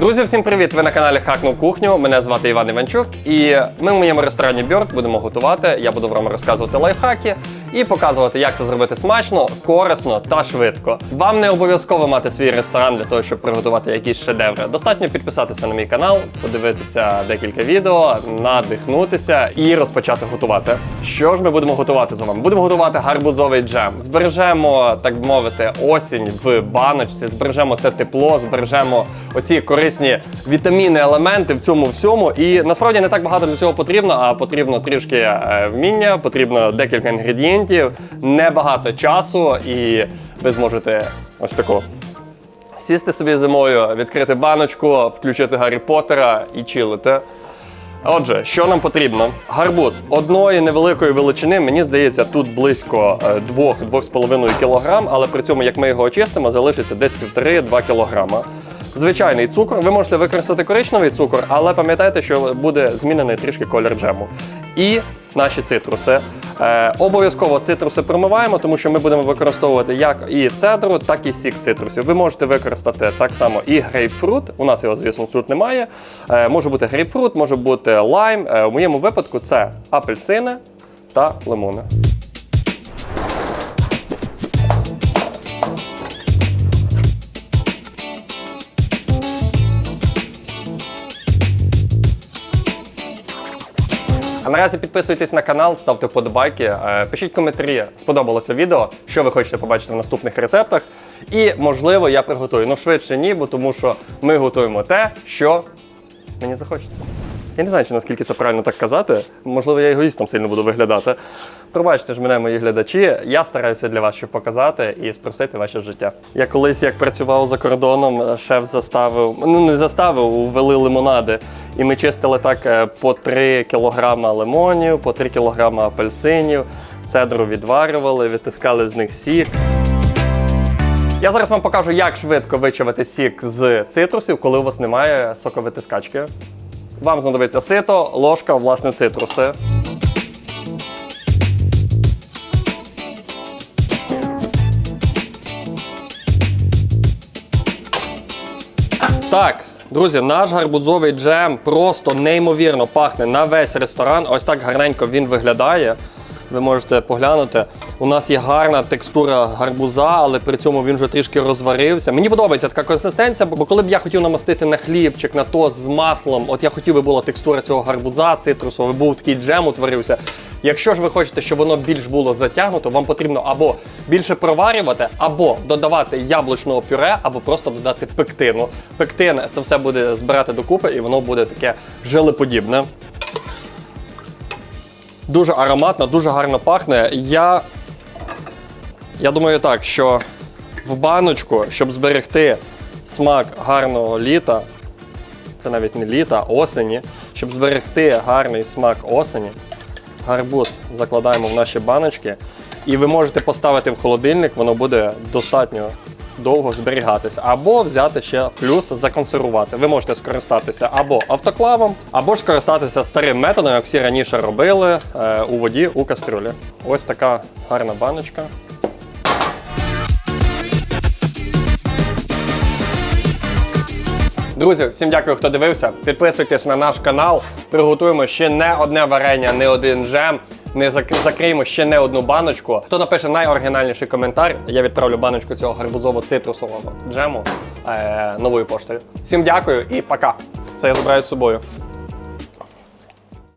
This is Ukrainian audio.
Друзі, всім привіт! Ви на каналі Хакнув кухню. Мене звати Іван Іванчук, і ми в моєму ресторані Бьорк будемо готувати. Я буду вам розказувати лайфхаки і показувати, як це зробити смачно, корисно та швидко. Вам не обов'язково мати свій ресторан для того, щоб приготувати якісь шедеври. Достатньо підписатися на мій канал, подивитися декілька відео, надихнутися і розпочати готувати. Що ж ми будемо готувати з вами? Будемо готувати гарбузовий джем. Збережемо, так би мовити, осінь в баночці, збережемо це тепло, збережемо оці корисні вітаміни, елементи в цьому всьому. І насправді не так багато для цього потрібно, а потрібно трішки е, вміння, потрібно декілька інгредієнтів, небагато часу, і ви зможете ось таку. Сісти собі зимою, відкрити баночку, включити Гаррі Поттера і чилити. Отже, що нам потрібно? Гарбуз одної невеликої величини, мені здається, тут близько 2-2,5 кг, але при цьому, як ми його очистимо, залишиться десь 1,5-2 кг. Звичайний цукор. Ви можете використати коричневий цукор, але пам'ятайте, що буде змінений трішки колір джему. І наші цитруси. Е, обов'язково цитруси промиваємо, тому що ми будемо використовувати як і цедру, так і сік цитрусів. Ви можете використати так само і грейпфрут. У нас його, звісно, тут немає. Е, може бути грейпфрут, може бути лайм. Е, в моєму випадку це апельсини та лимони. Наразі підписуйтесь на канал, ставте вподобайки, е, пишіть коментарі, сподобалося відео, що ви хочете побачити в наступних рецептах. І, можливо, я приготую. Ну, швидше ні, бо тому що ми готуємо те, що мені захочеться. Я не знаю, чи наскільки це правильно так казати. Можливо, я егоїстом сильно буду виглядати. Пробачте ж мене, мої глядачі. Я стараюся для вас щоб показати і спросити ваше життя. Я колись, як працював за кордоном, шеф заставив, ну не заставив, ввели лимонади. І ми чистили так е, по 3 кілограма лимонів, по 3 кілограма апельсинів, цедру відварювали, відтискали з них сік. Я зараз вам покажу, як швидко вичавити сік з цитрусів, коли у вас немає соковитискачки. Вам знадобиться сито, ложка, власне, цитруси. Так, друзі, наш гарбузовий джем просто неймовірно пахне на весь ресторан. Ось так гарненько він виглядає. Ви можете поглянути. У нас є гарна текстура гарбуза, але при цьому він вже трішки розварився. Мені подобається така консистенція, бо коли б я хотів намастити на хлібчик, на тост з маслом, от я хотів би була текстура цього гарбуза, цитрусовий, був такий джем утворився. Якщо ж ви хочете, щоб воно більш було затягнуто, вам потрібно або більше проварювати, або додавати яблучного пюре, або просто додати пектину. Пектин це все буде збирати докупи, і воно буде таке желеподібне. Дуже ароматно, дуже гарно пахне. Я, я думаю так, що в баночку, щоб зберегти смак гарного літа, це навіть не літа, а осені, щоб зберегти гарний смак осені, гарбуз закладаємо в наші баночки. І ви можете поставити в холодильник, воно буде достатньо довго зберігатися, або взяти ще плюс законсервувати. Ви можете скористатися або автоклавом, або ж скористатися старим методом, як всі раніше робили е, у воді у кастрюлі. Ось така гарна баночка. Друзі, всім дякую, хто дивився. Підписуйтесь на наш канал. Приготуємо ще не одне варення, не один джем. Не зак- закриємо ще не одну баночку. Хто напише найоригінальніший коментар, я відправлю баночку цього гарбузово-цитрусового джему е, новою поштою. Всім дякую і пока. Це я забираю з собою.